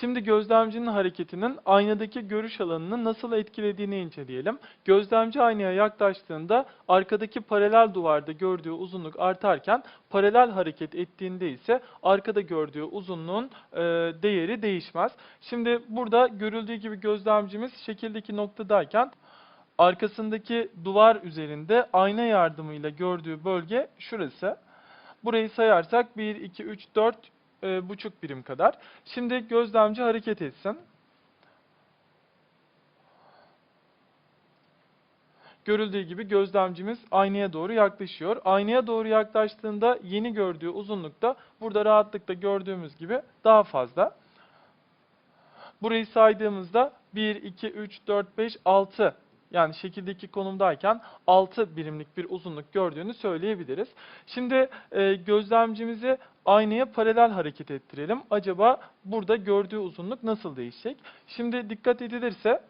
Şimdi gözlemcinin hareketinin aynadaki görüş alanını nasıl etkilediğini inceleyelim. Gözlemci aynaya yaklaştığında arkadaki paralel duvarda gördüğü uzunluk artarken paralel hareket ettiğinde ise arkada gördüğü uzunluğun e, değeri değişmez. Şimdi burada görüldüğü gibi gözlemcimiz şekildeki noktadayken arkasındaki duvar üzerinde ayna yardımıyla gördüğü bölge şurası. Burayı sayarsak 1, 2, 3, 4 e, buçuk birim kadar. Şimdi gözlemci hareket etsin. Görüldüğü gibi gözlemcimiz aynaya doğru yaklaşıyor. Aynaya doğru yaklaştığında yeni gördüğü uzunluk da burada rahatlıkla gördüğümüz gibi daha fazla. Burayı saydığımızda 1, 2, 3, 4, 5, 6 yani şekildeki konumdayken 6 birimlik bir uzunluk gördüğünü söyleyebiliriz. Şimdi e, gözlemcimizi aynaya paralel hareket ettirelim. Acaba burada gördüğü uzunluk nasıl değişecek? Şimdi dikkat edilirse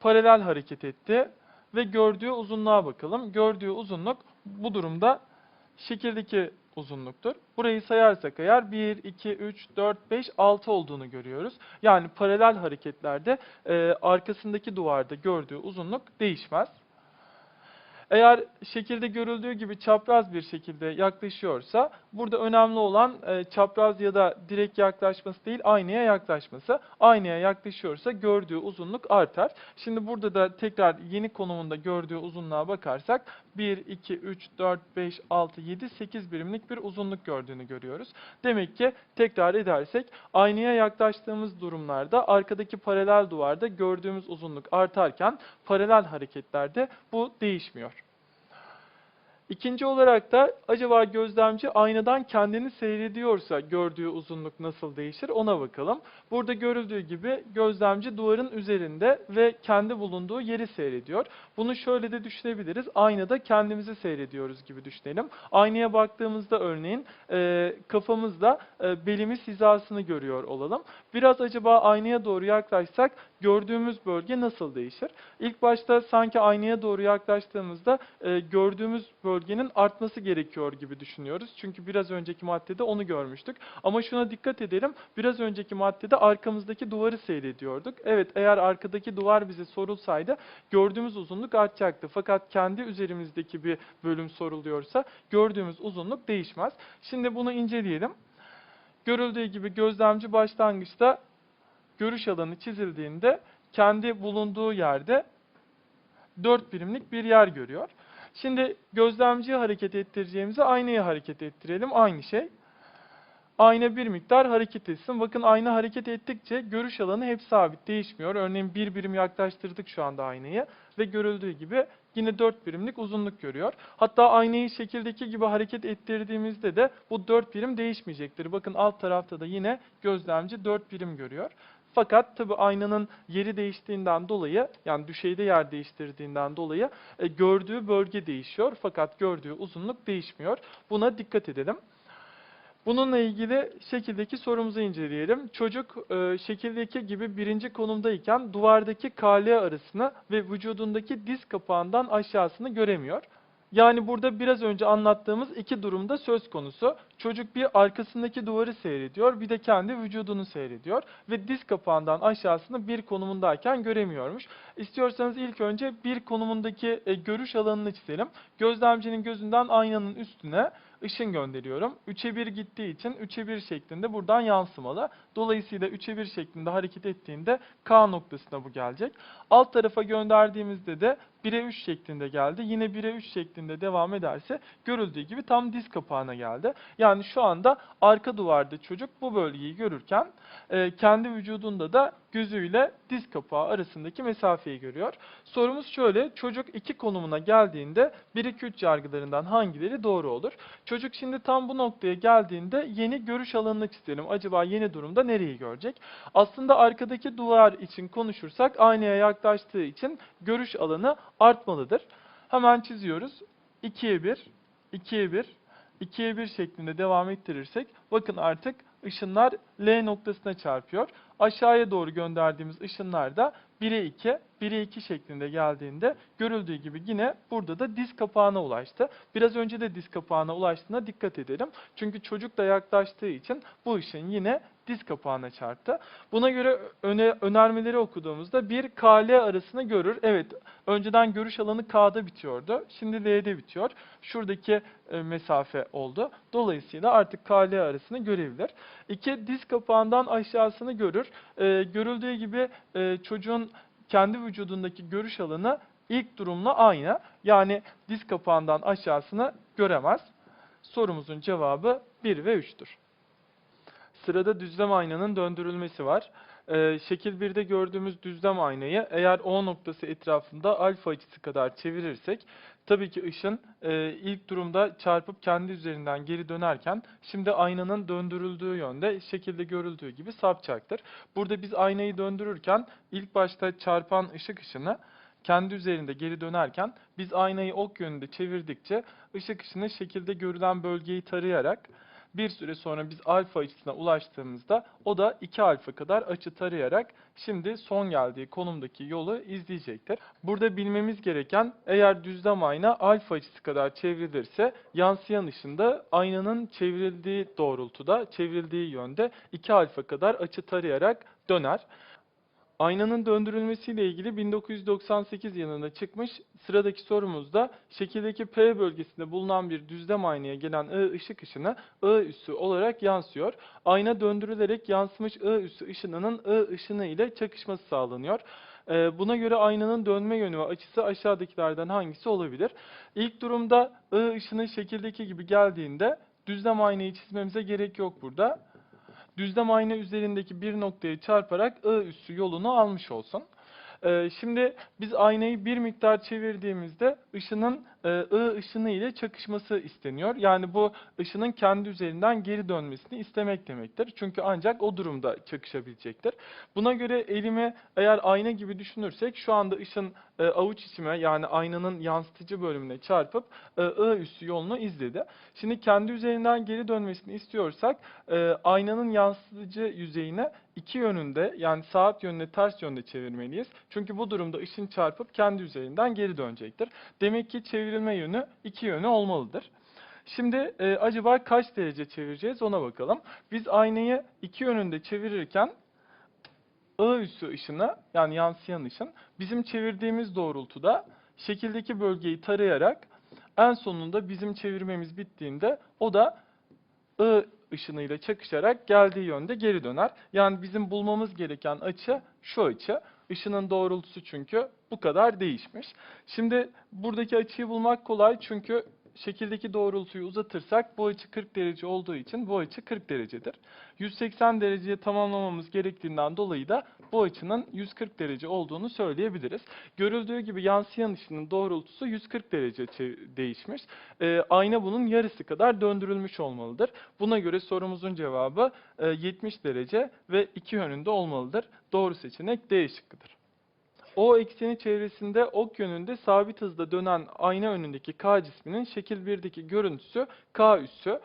paralel hareket etti ve gördüğü uzunluğa bakalım. Gördüğü uzunluk bu durumda şekildeki uzunluktur. Burayı sayarsak eğer 1, 2, 3, 4, 5, 6 olduğunu görüyoruz. Yani paralel hareketlerde e, arkasındaki duvarda gördüğü uzunluk değişmez. Eğer şekilde görüldüğü gibi çapraz bir şekilde yaklaşıyorsa burada önemli olan e, çapraz ya da direkt yaklaşması değil aynaya yaklaşması. Aynaya yaklaşıyorsa gördüğü uzunluk artar. Şimdi burada da tekrar yeni konumunda gördüğü uzunluğa bakarsak 1, 2, 3, 4, 5, 6, 7, 8 birimlik bir uzunluk gördüğünü görüyoruz. Demek ki tekrar edersek aynaya yaklaştığımız durumlarda arkadaki paralel duvarda gördüğümüz uzunluk artarken paralel hareketlerde bu değişmiyor. İkinci olarak da acaba gözlemci aynadan kendini seyrediyorsa gördüğü uzunluk nasıl değişir ona bakalım. Burada görüldüğü gibi gözlemci duvarın üzerinde ve kendi bulunduğu yeri seyrediyor. Bunu şöyle de düşünebiliriz. Aynada kendimizi seyrediyoruz gibi düşünelim. Aynaya baktığımızda örneğin e, kafamızla e, belimiz hizasını görüyor olalım. Biraz acaba aynaya doğru yaklaşsak gördüğümüz bölge nasıl değişir? İlk başta sanki aynaya doğru yaklaştığımızda e, gördüğümüz bölgenin artması gerekiyor gibi düşünüyoruz. Çünkü biraz önceki maddede onu görmüştük. Ama şuna dikkat edelim. Biraz önceki maddede arkamızdaki duvarı seyrediyorduk. Evet eğer arkadaki duvar bize sorulsaydı gördüğümüz uzunluk artacaktı. Fakat kendi üzerimizdeki bir bölüm soruluyorsa gördüğümüz uzunluk değişmez. Şimdi bunu inceleyelim. Görüldüğü gibi gözlemci başlangıçta görüş alanı çizildiğinde kendi bulunduğu yerde 4 birimlik bir yer görüyor. Şimdi gözlemciyi hareket ettireceğimizi aynayı hareket ettirelim. Aynı şey. Ayna bir miktar hareket etsin. Bakın ayna hareket ettikçe görüş alanı hep sabit değişmiyor. Örneğin bir birim yaklaştırdık şu anda aynayı ve görüldüğü gibi yine 4 birimlik uzunluk görüyor. Hatta aynayı şekildeki gibi hareket ettirdiğimizde de bu 4 birim değişmeyecektir. Bakın alt tarafta da yine gözlemci 4 birim görüyor. Fakat tabi aynanın yeri değiştiğinden dolayı yani düşeyde yer değiştirdiğinden dolayı e, gördüğü bölge değişiyor. Fakat gördüğü uzunluk değişmiyor. Buna dikkat edelim. Bununla ilgili şekildeki sorumuzu inceleyelim. Çocuk e, şekildeki gibi birinci konumdayken duvardaki KL arasını ve vücudundaki diz kapağından aşağısını göremiyor. Yani burada biraz önce anlattığımız iki durumda söz konusu. Çocuk bir arkasındaki duvarı seyrediyor, bir de kendi vücudunu seyrediyor ve diz kapağından aşağısını bir konumundayken göremiyormuş. İstiyorsanız ilk önce bir konumundaki e, görüş alanını çizelim. Gözlemcinin gözünden aynanın üstüne ışın gönderiyorum. 3'e 1 gittiği için 3'e 1 şeklinde buradan yansımalı. Dolayısıyla 3'e 1 şeklinde hareket ettiğinde K noktasına bu gelecek. Alt tarafa gönderdiğimizde de 1'e 3 şeklinde geldi. Yine 1'e 3 şeklinde devam ederse görüldüğü gibi tam diz kapağına geldi. Yani şu anda arka duvarda çocuk bu bölgeyi görürken e, kendi vücudunda da gözüyle diz kapağı arasındaki mesafeyi görüyor. Sorumuz şöyle. Çocuk iki konumuna geldiğinde 1-2-3 yargılarından hangileri doğru olur? Çocuk şimdi tam bu noktaya geldiğinde yeni görüş alanını çizelim. Acaba yeni durumda nereyi görecek? Aslında arkadaki duvar için konuşursak aynaya yaklaştığı için görüş alanı artmalıdır. Hemen çiziyoruz. 2'ye 1, 2'ye 1, 2'ye 1 şeklinde devam ettirirsek bakın artık ışınlar L noktasına çarpıyor. Aşağıya doğru gönderdiğimiz ışınlar da 1'e 2, 1'e 2 şeklinde geldiğinde görüldüğü gibi yine burada da diz kapağına ulaştı. Biraz önce de diz kapağına ulaştığına dikkat edelim. Çünkü çocuk da yaklaştığı için bu ışın yine diz kapağına çarptı. Buna göre öne, önermeleri okuduğumuzda bir KL arasını görür. Evet, önceden görüş alanı K'da bitiyordu. Şimdi L'de bitiyor. Şuradaki e, mesafe oldu. Dolayısıyla artık KL arasını görebilir. İki, diz kapağından aşağısını görür. E, görüldüğü gibi e, çocuğun kendi vücudundaki görüş alanı ilk durumla aynı. Yani diz kapağından aşağısını göremez. Sorumuzun cevabı 1 ve 3'tür. Sırada düzlem aynanın döndürülmesi var. Ee, şekil 1'de gördüğümüz düzlem aynayı eğer O noktası etrafında alfa açısı kadar çevirirsek tabii ki ışın e, ilk durumda çarpıp kendi üzerinden geri dönerken şimdi aynanın döndürüldüğü yönde şekilde görüldüğü gibi sapçaktır. Burada biz aynayı döndürürken ilk başta çarpan ışık ışını kendi üzerinde geri dönerken biz aynayı ok yönünde çevirdikçe ışık ışını şekilde görülen bölgeyi tarayarak bir süre sonra biz alfa açısına ulaştığımızda o da 2 alfa kadar açı tarayarak şimdi son geldiği konumdaki yolu izleyecektir. Burada bilmemiz gereken eğer düzlem ayna alfa açısı kadar çevrilirse yansıyan ışın da aynanın çevrildiği doğrultuda, çevrildiği yönde 2 alfa kadar açı tarayarak döner. Aynanın döndürülmesiyle ilgili 1998 yılında çıkmış sıradaki sorumuzda şekildeki P bölgesinde bulunan bir düzlem aynaya gelen I ışık ışını I üssü olarak yansıyor. Ayna döndürülerek yansımış I üssü ışınının I ışını ile çakışması sağlanıyor. Ee, Buna göre aynanın dönme yönü ve açısı aşağıdakilerden hangisi olabilir? İlk durumda I ışını şekildeki gibi geldiğinde düzlem aynayı çizmemize gerek yok burada düzlem ayna üzerindeki bir noktaya çarparak I üssü yolunu almış olsun. Ee, şimdi biz aynayı bir miktar çevirdiğimizde ışının I ışını ile çakışması isteniyor. Yani bu ışının kendi üzerinden geri dönmesini istemek demektir. Çünkü ancak o durumda çakışabilecektir. Buna göre elimi eğer ayna gibi düşünürsek şu anda ışın e, avuç içime yani aynanın yansıtıcı bölümüne çarpıp e, I üssü yolunu izledi. Şimdi kendi üzerinden geri dönmesini istiyorsak e, aynanın yansıtıcı yüzeyine iki yönünde yani saat yönüne ters yönde çevirmeliyiz. Çünkü bu durumda ışın çarpıp kendi üzerinden geri dönecektir. Demek ki çevrilme yönü iki yönü olmalıdır. Şimdi e, acaba kaç derece çevireceğiz ona bakalım. Biz aynayı iki yönünde çevirirken I üssü ışını yani yansıyan ışın bizim çevirdiğimiz doğrultuda şekildeki bölgeyi tarayarak en sonunda bizim çevirmemiz bittiğinde o da I ışınıyla çakışarak geldiği yönde geri döner. Yani bizim bulmamız gereken açı şu açı. Işının doğrultusu çünkü bu kadar değişmiş. Şimdi buradaki açıyı bulmak kolay çünkü şekildeki doğrultuyu uzatırsak bu açı 40 derece olduğu için bu açı 40 derecedir. 180 dereceye tamamlamamız gerektiğinden dolayı da bu açının 140 derece olduğunu söyleyebiliriz. Görüldüğü gibi yansıyan ışının doğrultusu 140 derece değişmiş. Ee, ayna bunun yarısı kadar döndürülmüş olmalıdır. Buna göre sorumuzun cevabı e, 70 derece ve iki yönünde olmalıdır. Doğru seçenek D şıkkıdır. O ekseni çevresinde ok yönünde sabit hızda dönen ayna önündeki K cisminin şekil 1'deki görüntüsü K üssü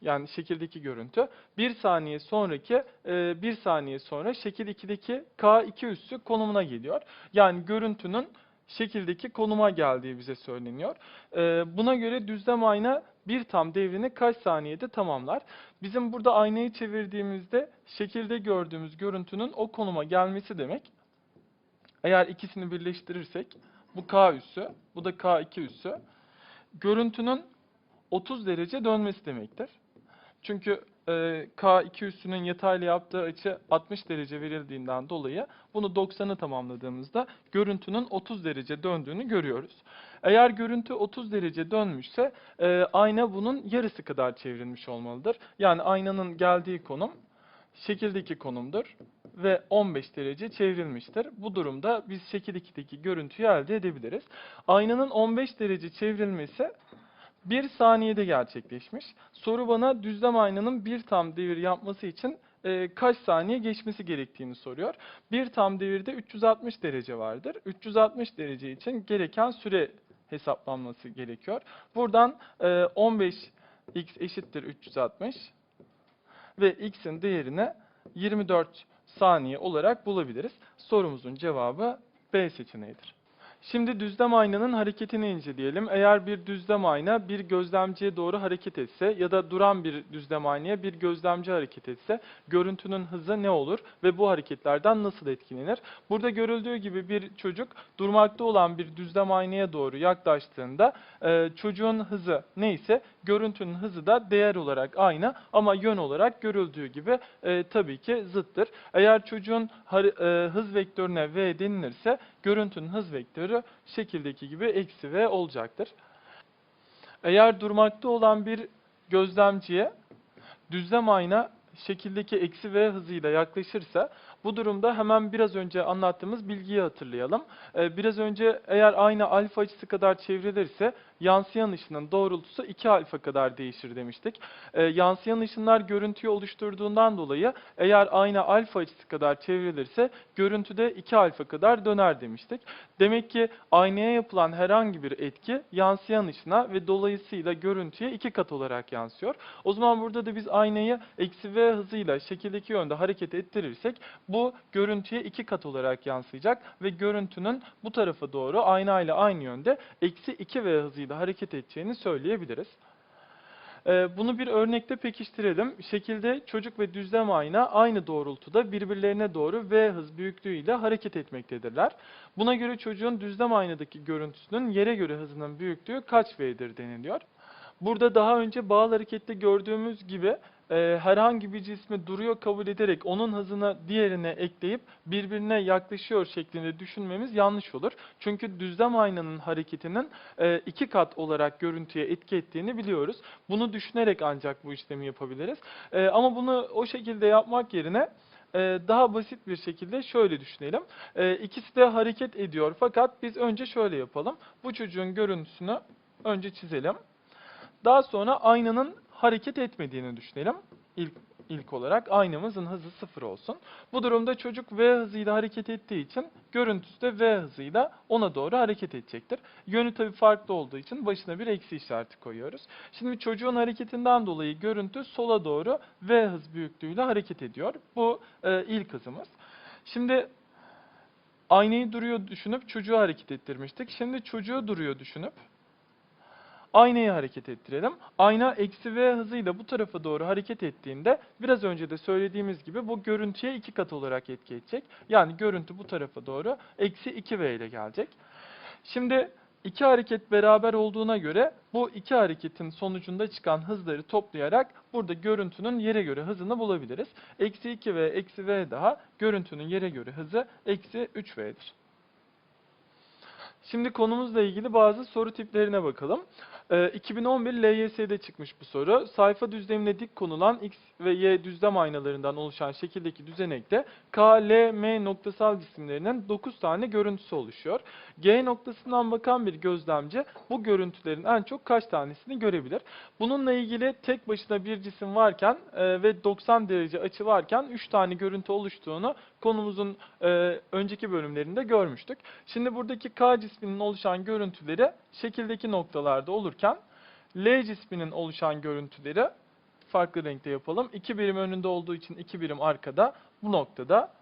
yani şekildeki görüntü. Bir saniye sonraki e, bir saniye sonra şekil 2'deki K2 üssü konumuna geliyor. Yani görüntünün şekildeki konuma geldiği bize söyleniyor. E, buna göre düzlem ayna bir tam devrini kaç saniyede tamamlar? Bizim burada aynayı çevirdiğimizde şekilde gördüğümüz görüntünün o konuma gelmesi demek. Eğer ikisini birleştirirsek bu K üssü, bu da K2 üssü. Görüntünün 30 derece dönmesi demektir. Çünkü e, K2 üssünün yatayla yaptığı açı 60 derece verildiğinden dolayı bunu 90'ı tamamladığımızda görüntünün 30 derece döndüğünü görüyoruz. Eğer görüntü 30 derece dönmüşse e, ayna bunun yarısı kadar çevrilmiş olmalıdır. Yani aynanın geldiği konum şekildeki konumdur ve 15 derece çevrilmiştir. Bu durumda biz şekil 2'deki görüntüyü elde edebiliriz. Aynanın 15 derece çevrilmesi 1 saniyede gerçekleşmiş. Soru bana düzlem aynanın bir tam devir yapması için e, kaç saniye geçmesi gerektiğini soruyor. Bir tam devirde 360 derece vardır. 360 derece için gereken süre hesaplanması gerekiyor. Buradan e, 15 x eşittir 360 ve x'in değerine 24 saniye olarak bulabiliriz. Sorumuzun cevabı B seçeneğidir. Şimdi düzlem aynanın hareketini inceleyelim. Eğer bir düzlem ayna bir gözlemciye doğru hareket etse ya da duran bir düzlem aynaya bir gözlemci hareket etse görüntünün hızı ne olur ve bu hareketlerden nasıl etkilenir? Burada görüldüğü gibi bir çocuk durmakta olan bir düzlem aynaya doğru yaklaştığında e, çocuğun hızı neyse görüntünün hızı da değer olarak aynı ama yön olarak görüldüğü gibi e, tabii ki zıttır. Eğer çocuğun e, hız vektörüne v denilirse görüntünün hız vektörü şekildeki gibi eksi v olacaktır. Eğer durmakta olan bir gözlemciye düzlem ayna şekildeki eksi v hızıyla yaklaşırsa bu durumda hemen biraz önce anlattığımız bilgiyi hatırlayalım. Ee, biraz önce eğer ayna alfa açısı kadar çevrilirse yansıyan ışının doğrultusu 2 alfa kadar değişir demiştik. Ee, yansıyan ışınlar görüntüyü oluşturduğundan dolayı eğer ayna alfa açısı kadar çevrilirse görüntüde 2 alfa kadar döner demiştik. Demek ki aynaya yapılan herhangi bir etki yansıyan ışına ve dolayısıyla görüntüye iki kat olarak yansıyor. O zaman burada da biz aynayı eksi v hızıyla şekildeki yönde hareket ettirirsek bu görüntüye iki kat olarak yansıyacak ve görüntünün bu tarafa doğru ayna ile aynı yönde eksi 2 v hızıyla hareket edeceğini söyleyebiliriz. Ee, Bunu bir örnekte pekiştirelim. Şekilde çocuk ve düzlem ayna aynı doğrultuda birbirlerine doğru v hız büyüklüğüyle hareket etmektedirler. Buna göre çocuğun düzlem aynadaki görüntüsünün yere göre hızının büyüklüğü kaç v'dir deniliyor. Burada daha önce bağıl harekette gördüğümüz gibi e, herhangi bir cismi duruyor kabul ederek onun hızını diğerine ekleyip birbirine yaklaşıyor şeklinde düşünmemiz yanlış olur. Çünkü düzlem aynanın hareketinin e, iki kat olarak görüntüye etki ettiğini biliyoruz. Bunu düşünerek ancak bu işlemi yapabiliriz. E, ama bunu o şekilde yapmak yerine e, daha basit bir şekilde şöyle düşünelim. E, İkisi de hareket ediyor fakat biz önce şöyle yapalım. Bu çocuğun görüntüsünü önce çizelim. Daha sonra aynanın hareket etmediğini düşünelim. İlk, ilk olarak aynamızın hızı sıfır olsun. Bu durumda çocuk v hızıyla hareket ettiği için görüntüsü de v hızıyla ona doğru hareket edecektir. Yönü tabii farklı olduğu için başına bir eksi işareti koyuyoruz. Şimdi çocuğun hareketinden dolayı görüntü sola doğru v hız büyüklüğüyle hareket ediyor. Bu e, ilk hızımız. Şimdi aynayı duruyor düşünüp çocuğu hareket ettirmiştik. Şimdi çocuğu duruyor düşünüp aynayı hareket ettirelim. Ayna eksi v hızıyla bu tarafa doğru hareket ettiğinde biraz önce de söylediğimiz gibi bu görüntüye iki kat olarak etki edecek. Yani görüntü bu tarafa doğru eksi 2v ile gelecek. Şimdi iki hareket beraber olduğuna göre bu iki hareketin sonucunda çıkan hızları toplayarak burada görüntünün yere göre hızını bulabiliriz. Eksi 2v eksi v daha görüntünün yere göre hızı eksi 3v'dir. Şimdi konumuzla ilgili bazı soru tiplerine bakalım. Ee, 2011 LYS'de çıkmış bu soru. Sayfa düzlemine dik konulan X ve Y düzlem aynalarından oluşan şekildeki düzenekte K, L, M noktasal cisimlerinin 9 tane görüntüsü oluşuyor. G noktasından bakan bir gözlemci bu görüntülerin en çok kaç tanesini görebilir? Bununla ilgili tek başına bir cisim varken e, ve 90 derece açı varken 3 tane görüntü oluştuğunu konumuzun e, önceki bölümlerinde görmüştük. Şimdi buradaki K cisminin oluşan görüntüleri şekildeki noktalarda olurken L cisminin oluşan görüntüleri farklı renkte yapalım. 2 birim önünde olduğu için 2 birim arkada bu noktada,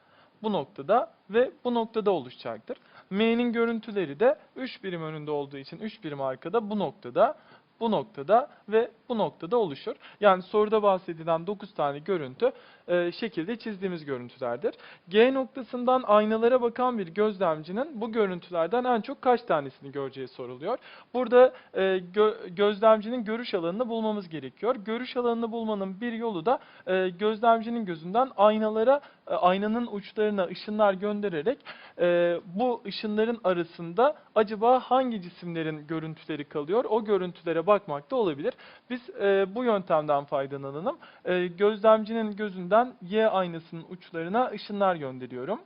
bu noktada ve bu noktada oluşacaktır. M'nin görüntüleri de 3 birim önünde olduğu için 3 birim arkada bu noktada, bu noktada ve bu noktada oluşur. Yani soruda bahsedilen 9 tane görüntü e, şekilde çizdiğimiz görüntülerdir. G noktasından aynalara bakan bir gözlemcinin bu görüntülerden en çok kaç tanesini göreceği soruluyor. Burada e, gö- gözlemcinin görüş alanını bulmamız gerekiyor. Görüş alanını bulmanın bir yolu da e, gözlemcinin gözünden aynalara, aynanın uçlarına ışınlar göndererek e, bu ışınların arasında acaba hangi cisimlerin görüntüleri kalıyor o görüntülere bakmak da olabilir. Biz e, bu yöntemden faydalanalım. E, gözlemcinin gözünden Y aynasının uçlarına ışınlar gönderiyorum.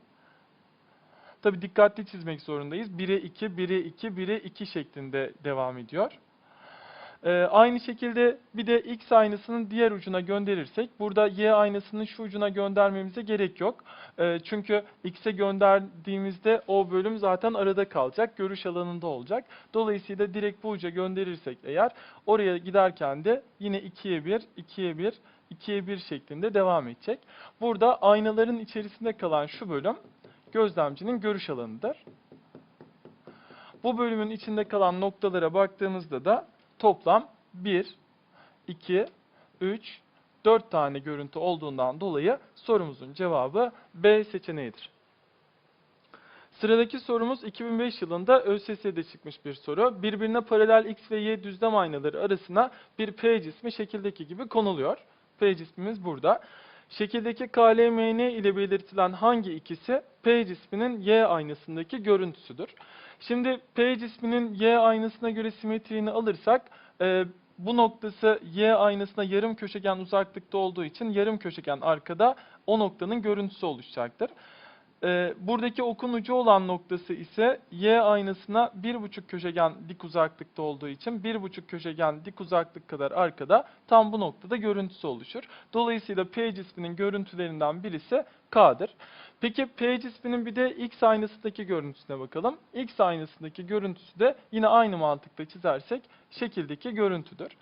Tabi dikkatli çizmek zorundayız. 1'e 2, 1'e 2, 1'e 2 şeklinde devam ediyor. Ee, aynı şekilde bir de X aynasının diğer ucuna gönderirsek burada Y aynasının şu ucuna göndermemize gerek yok. Ee, çünkü X'e gönderdiğimizde o bölüm zaten arada kalacak, görüş alanında olacak. Dolayısıyla direkt bu uca gönderirsek eğer oraya giderken de yine 2'ye 1, 2'ye 1, 2'ye 1 şeklinde devam edecek. Burada aynaların içerisinde kalan şu bölüm gözlemcinin görüş alanıdır. Bu bölümün içinde kalan noktalara baktığımızda da toplam 1, 2, 3, 4 tane görüntü olduğundan dolayı sorumuzun cevabı B seçeneğidir. Sıradaki sorumuz 2005 yılında ÖSS'de çıkmış bir soru. Birbirine paralel X ve Y düzlem aynaları arasına bir P cismi şekildeki gibi konuluyor. P cismimiz burada. Şekildeki KLMN ile belirtilen hangi ikisi P cisminin Y aynasındaki görüntüsüdür? Şimdi P cisminin Y aynasına göre simetriğini alırsak e, bu noktası Y aynasına yarım köşegen uzaklıkta olduğu için yarım köşegen arkada o noktanın görüntüsü oluşacaktır. Ee, buradaki okun ucu olan noktası ise Y aynasına 1,5 köşegen dik uzaklıkta olduğu için 1,5 köşegen dik uzaklık kadar arkada tam bu noktada görüntüsü oluşur. Dolayısıyla P cisminin görüntülerinden birisi K'dır. Peki P cisminin bir de X aynasındaki görüntüsüne bakalım. X aynasındaki görüntüsü de yine aynı mantıkla çizersek şekildeki görüntüdür.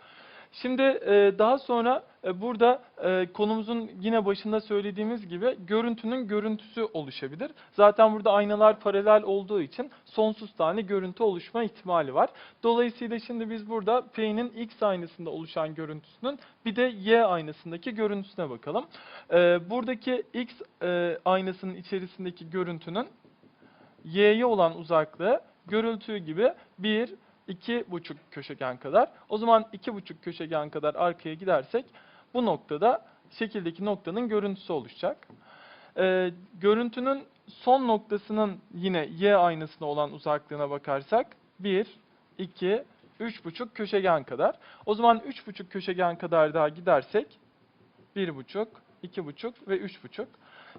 Şimdi e, daha sonra e, burada e, konumuzun yine başında söylediğimiz gibi görüntünün görüntüsü oluşabilir. Zaten burada aynalar paralel olduğu için sonsuz tane görüntü oluşma ihtimali var. Dolayısıyla şimdi biz burada P'nin X aynasında oluşan görüntüsünün bir de Y aynasındaki görüntüsüne bakalım. Buradaki X aynasının içerisindeki görüntünün Y'ye olan uzaklığı görüldüğü gibi 1, iki buçuk köşegen kadar. O zaman iki buçuk köşegen kadar arkaya gidersek bu noktada şekildeki noktanın görüntüsü oluşacak. Ee, görüntünün son noktasının yine y aynasına olan uzaklığına bakarsak 1, 2, 3,5 köşegen kadar. O zaman 3,5 köşegen kadar daha gidersek 1,5, 2,5 ve 3,5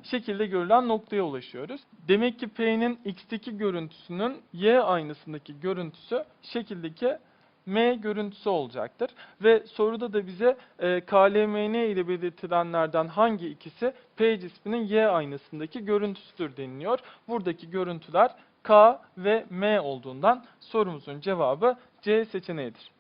şekilde görülen noktaya ulaşıyoruz. Demek ki P'nin X'teki görüntüsünün Y aynasındaki görüntüsü şekildeki M görüntüsü olacaktır. Ve soruda da bize e, KLMN ile belirtilenlerden hangi ikisi P cisminin Y aynasındaki görüntüsüdür deniliyor. Buradaki görüntüler K ve M olduğundan sorumuzun cevabı C seçeneğidir.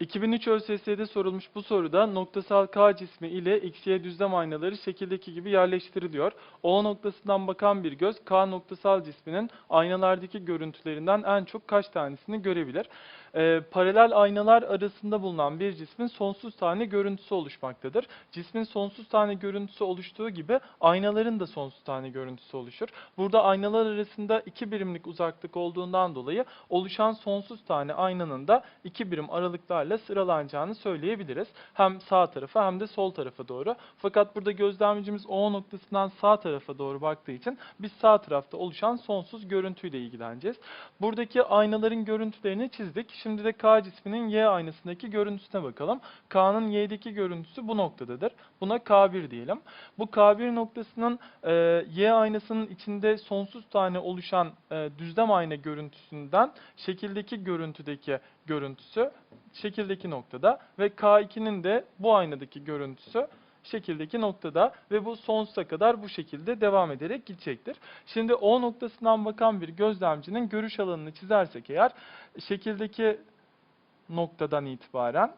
2003 ÖSS'de sorulmuş bu soruda noktasal K cismi ile XY düzlem aynaları şekildeki gibi yerleştiriliyor. O noktasından bakan bir göz K noktasal cisminin aynalardaki görüntülerinden en çok kaç tanesini görebilir? Ee, paralel aynalar arasında bulunan bir cismin sonsuz tane görüntüsü oluşmaktadır. Cismin sonsuz tane görüntüsü oluştuğu gibi aynaların da sonsuz tane görüntüsü oluşur. Burada aynalar arasında iki birimlik uzaklık olduğundan dolayı oluşan sonsuz tane aynanın da iki birim aralıklarla sıralanacağını söyleyebiliriz. Hem sağ tarafa hem de sol tarafa doğru. Fakat burada gözlemcimiz O noktasından sağ tarafa doğru baktığı için biz sağ tarafta oluşan sonsuz görüntüyle ilgileneceğiz. Buradaki aynaların görüntülerini çizdik. Şimdi de K cisminin Y aynasındaki görüntüsüne bakalım. K'nın Y'deki görüntüsü bu noktadadır. Buna K1 diyelim. Bu K1 noktasının e, Y aynasının içinde sonsuz tane oluşan e, düzlem ayna görüntüsünden şekildeki görüntüdeki görüntüsü şekildeki noktada ve K2'nin de bu aynadaki görüntüsü şekildeki noktada ve bu sonsuza kadar bu şekilde devam ederek gidecektir. Şimdi O noktasından bakan bir gözlemcinin görüş alanını çizersek eğer şekildeki noktadan itibaren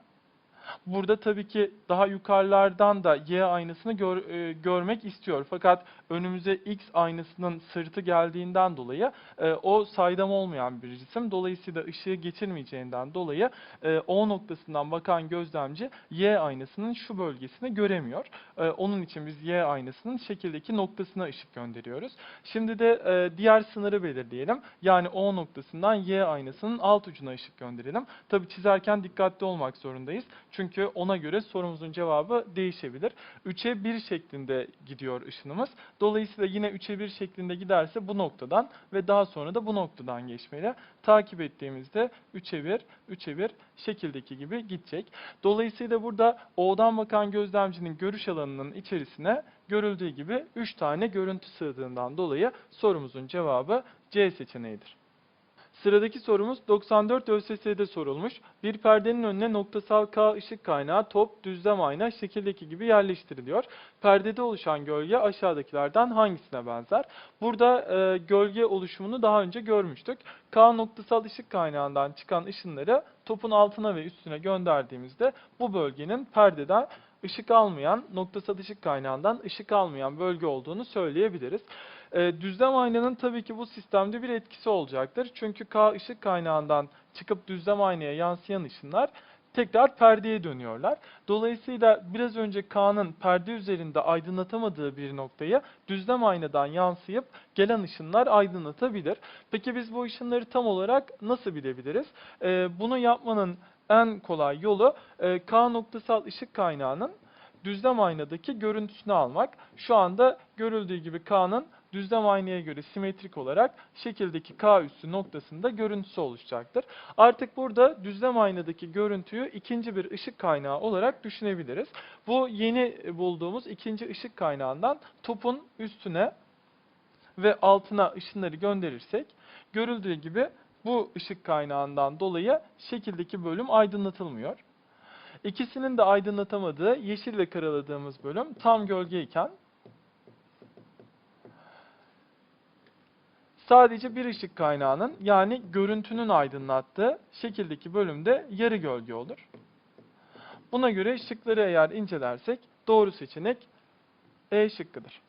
Burada tabii ki daha yukarılardan da Y aynasını gör, e, görmek istiyor. Fakat önümüze X aynasının sırtı geldiğinden dolayı e, o saydam olmayan bir cisim. Dolayısıyla ışığı geçirmeyeceğinden dolayı e, O noktasından bakan gözlemci Y aynasının şu bölgesini göremiyor. E, onun için biz Y aynasının şekildeki noktasına ışık gönderiyoruz. Şimdi de e, diğer sınırı belirleyelim. Yani O noktasından Y aynasının alt ucuna ışık gönderelim. Tabii çizerken dikkatli olmak zorundayız. Çünkü ona göre sorumuzun cevabı değişebilir. 3'e 1 şeklinde gidiyor ışınımız. Dolayısıyla yine 3'e 1 şeklinde giderse bu noktadan ve daha sonra da bu noktadan geçmeli. Takip ettiğimizde 3'e 1, 3'e 1 şekildeki gibi gidecek. Dolayısıyla burada O'dan bakan gözlemcinin görüş alanının içerisine görüldüğü gibi 3 tane görüntü sığdığından dolayı sorumuzun cevabı C seçeneğidir. Sıradaki sorumuz 94 ÖSS'de sorulmuş. Bir perdenin önüne noktasal K ışık kaynağı, top, düzlem ayna şekildeki gibi yerleştiriliyor. Perdede oluşan gölge aşağıdakilerden hangisine benzer? Burada e, gölge oluşumunu daha önce görmüştük. K noktasal ışık kaynağından çıkan ışınları topun altına ve üstüne gönderdiğimizde bu bölgenin perdeden ışık almayan, noktasal ışık kaynağından ışık almayan bölge olduğunu söyleyebiliriz. E, düzlem aynanın tabii ki bu sistemde bir etkisi olacaktır. Çünkü K ışık kaynağından çıkıp düzlem aynaya yansıyan ışınlar tekrar perdeye dönüyorlar. Dolayısıyla biraz önce K'nın perde üzerinde aydınlatamadığı bir noktayı düzlem aynadan yansıyıp gelen ışınlar aydınlatabilir. Peki biz bu ışınları tam olarak nasıl bilebiliriz? Ee, bunu yapmanın en kolay yolu e, K noktasal ışık kaynağının düzlem aynadaki görüntüsünü almak. Şu anda görüldüğü gibi K'nın düzlem aynaya göre simetrik olarak şekildeki K üssü noktasında görüntüsü oluşacaktır. Artık burada düzlem aynadaki görüntüyü ikinci bir ışık kaynağı olarak düşünebiliriz. Bu yeni bulduğumuz ikinci ışık kaynağından topun üstüne ve altına ışınları gönderirsek görüldüğü gibi bu ışık kaynağından dolayı şekildeki bölüm aydınlatılmıyor. İkisinin de aydınlatamadığı yeşille karaladığımız bölüm tam gölgeyken sadece bir ışık kaynağının yani görüntünün aydınlattığı şekildeki bölümde yarı gölge olur. Buna göre şıkları eğer incelersek doğru seçenek E şıkkıdır.